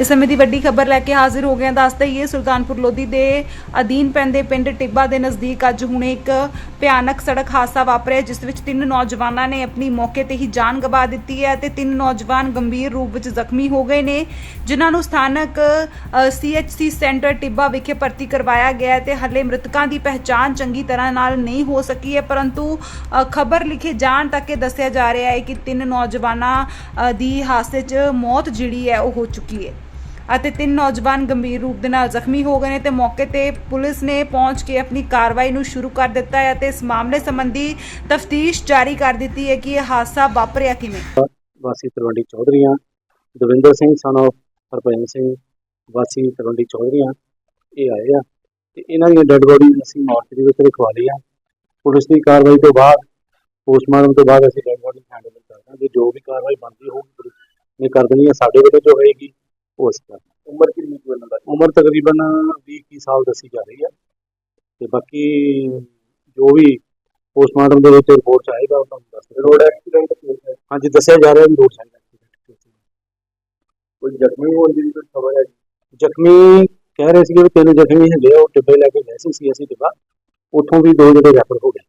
ਇਸ ਸਮੇਂ ਦੀ ਵੱਡੀ ਖਬਰ ਲੈ ਕੇ ਹਾਜ਼ਰ ਹੋ ਗਏ ਹਾਂ। ਦੱਸਦੇ ਹੀ ਸੁਲਤਾਨਪੁਰ ਲੋਧੀ ਦੇ ਅਧੀਨ ਪੈਂਦੇ ਪਿੰਡ ਟਿੱਬਾ ਦੇ ਨਜ਼ਦੀਕ ਅੱਜ ਹੁਣੇ ਇੱਕ ਭਿਆਨਕ ਸੜਕ ਹਾਦਸਾ ਵਾਪਰਿਆ, ਜਿਸ ਵਿੱਚ ਤਿੰਨ ਨੌਜਵਾਨਾਂ ਨੇ ਆਪਣੀ ਮੌਕੇ ਤੇ ਹੀ ਜਾਨ ਗਵਾ ਦਿੱਤੀ ਹੈ ਤੇ ਤਿੰਨ ਨੌਜਵਾਨ ਗੰਭੀਰ ਰੂਪ ਵਿੱਚ ਜ਼ਖਮੀ ਹੋ ਗਏ ਨੇ, ਜਿਨ੍ਹਾਂ ਨੂੰ ਸਥਾਨਕ ਸੀਐਚਸੀ ਸੈਂਟਰ ਟਿੱਬਾ ਵਿਖੇ ਭਰਤੀ ਕਰਵਾਇਆ ਗਿਆ ਹੈ ਤੇ ਹੱਲੇ ਮ੍ਰਿਤਕਾਂ ਦੀ ਪਹਿਚਾਣ ਚੰਗੀ ਤਰ੍ਹਾਂ ਨਾਲ ਨਹੀਂ ਹੋ ਸਕੀ ਹੈ, ਪਰੰਤੂ ਖਬਰ ਲਿਖੇ ਜਾਣ ਤੱਕ ਇਹ ਦੱਸਿਆ ਜਾ ਰਿਹਾ ਹੈ ਕਿ ਤਿੰਨ ਨੌਜਵਾਨਾਂ ਦੀ ਹਾਦਸੇ 'ਚ ਮੌਤ ਜਿਹੜੀ ਹੈ ਉਹ ਹੋ ਚੁੱਕੀ ਹੈ। ਅਤੇ ਤਿੰਨ ਨੌਜਵਾਨ ਗੰਭੀਰ ਰੂਪ ਦੇ ਨਾਲ ਜ਼ਖਮੀ ਹੋ ਗਏ ਨੇ ਤੇ ਮੌਕੇ ਤੇ ਪੁਲਿਸ ਨੇ ਪਹੁੰਚ ਕੇ ਆਪਣੀ ਕਾਰਵਾਈ ਨੂੰ ਸ਼ੁਰੂ ਕਰ ਦਿੱਤਾ ਹੈ ਤੇ ਇਸ ਮਾਮਲੇ ਸੰਬੰਧੀ ਤਫਤੀਸ਼ ਜਾਰੀ ਕਰ ਦਿੱਤੀ ਹੈ ਕਿ ਇਹ ਹਾਦਸਾ ਵਾਪਰਿਆ ਕਿਵੇਂ? ਵਾਸੀ ਤਲਵੰਡੀ ਚੌਧਰੀਆਂ, ਦਵਿੰਦਰ ਸਿੰਘ, son of ਹਰਭਜਨ ਸਿੰਘ, ਵਾਸੀ ਤਲਵੰਡੀ ਚੌਧਰੀਆਂ, ਇਹ ਆਏ ਆ ਤੇ ਇਹਨਾਂ ਦੀਆਂ ਡੈੱਡ ਬੋਡੀ ਅਸੀਂ ਮੋਰਚਰੀ ਵਿੱਚ ਰਖਵਾ ਲਈ ਆ ਪੁਲਿਸ ਦੀ ਕਾਰਵਾਈ ਤੋਂ ਬਾਅਦ ਪੋਸਟਮਾਰਟਮ ਤੋਂ ਬਾਅਦ ਅਸੀਂ ਡੈੱਡ ਬੋਡੀ ਹੈਂਡਓਵਰ ਕਰ ਦਾਂਗੇ। ਜੋ ਵੀ ਕਾਰਵਾਈ ਬਣਦੀ ਹੋਊਗੀ, ਪੁਲਿਸ ਨੇ ਕਰ ਦੇਣੀ ਹੈ। ਸਾਡੇ ਵੱਲੋਂ ਜੋ ਹੋਏਗੀ ਉਮਰ ਕਿੰਨੀ ਕੁ ਇਹਨਾਂ ਦਾ? ਉਮਰ ਤਕਰੀਬਨ 20 21 ਸਾਲ ਦੱਸੀ ਜਾ ਰਹੀ ਹੈ ਤੇ ਬਾਕੀ ਜੋ ਵੀ ਪੋਸਟਮਾਰਟਮ ਦੇ ਵਿੱਚ ਰਿਪੋਰਟ ਆਏਗਾ ਉਹ ਤੁਹਾਨੂੰ ਦੱਸ ਰੋਡ ਐਕਸੀਡੈਂਟ ਹਾਂਜੀ ਦੱਸਿਆ ਜਾ ਰਿਹਾ ਵੀ ਰੋਡ ਸਾਈਡ ਐਕਸੀਡੈਂਟ ਕੋਈ ਜ਼ਖਮੀ ਹੋਣ ਦੀ ਕੋਈ ਖਬਰ ਹੈ ਜ਼ਖਮੀ ਕਹਿ ਰਹੇ ਸੀਗੇ ਵੀ ਤਿੰਨ ਜ਼ਖਮੀ ਹੈਗੇ ਆ ਉਹ ਟਿੱਬੇ ਲੈ ਕੇ ਗਏ ਸੀ ਸੀਐਸਸੀ ਟਿੱਬਾ ਉੱਥੋਂ ਵੀ ਦੋ ਜਿਹੜੇ ਰੈਫਰ ਹੋ ਗਏ।